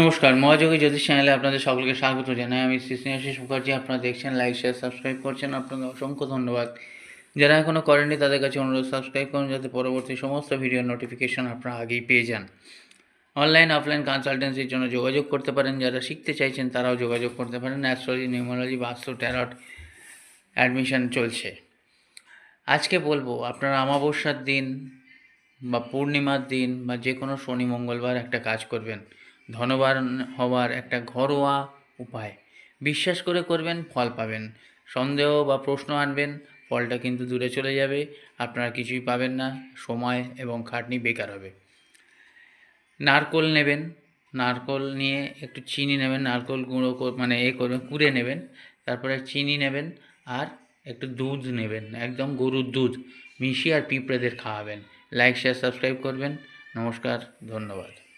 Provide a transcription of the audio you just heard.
নমস্কার, মহাযোগী জ্যোতিষ চ্যানেলে আপনাদের সকলকে স্বাগত জানাই। আমি শ্রী স্নেহাশিস মুখার্জি, আপনারা দেখছেন লাইক শেয়ার সাবস্ক্রাইব করছেন। আপনাদের অসংখ্য ধন্যবাদ। যারা এখনও করেননি, তাদের কাছে অনুরোধ সাবস্ক্রাইব করুন যাতে পরবর্তী সমস্ত ভিডিওর নোটিফিকেশন আপনারা আগেই পেয়ে যান। অনলাইন অফলাইন কনসালটেন্সির জন্য যোগাযোগ করতে পারেন। যারা শিখতে চাইছেন, তারাও যোগাযোগ করতে পারেন। অ্যাস্ট্রোলজি নিউমোলজি বাস্তু ট্যারট অ্যাডমিশন চলছে। আজকে বলব, আপনারা অমাবস্যার দিন বা পূর্ণিমার দিন বা যে কোনো শনি, মঙ্গলবার একটা কাজ করবেন। ধনবান হওয়ার একটা ঘরোয়া উপায়। বিশ্বাস করে করবেন, ফল পাবেন। সন্দেহ বা প্রশ্ন আনবেন, ফলটা কিন্তু দূরে চলে যাবে, আপনারা কিছুই পাবেন না, সময় এবং খাটনি বেকার হবে। নারকোল নেবেন, নারকোল নিয়ে একটু চিনি নেবেন, নারকোল গুঁড়ো মানে এ করবেন কুড়ে নেবেন, তারপরে চিনি নেবেন আর একটু দুধ নেবেন, একদম গরুর দুধ। মিশিয়ে আর পিঁপড়েদের খাওয়াবেন। লাইক শেয়ার সাবস্ক্রাইব করবেন। নমস্কার, ধন্যবাদ।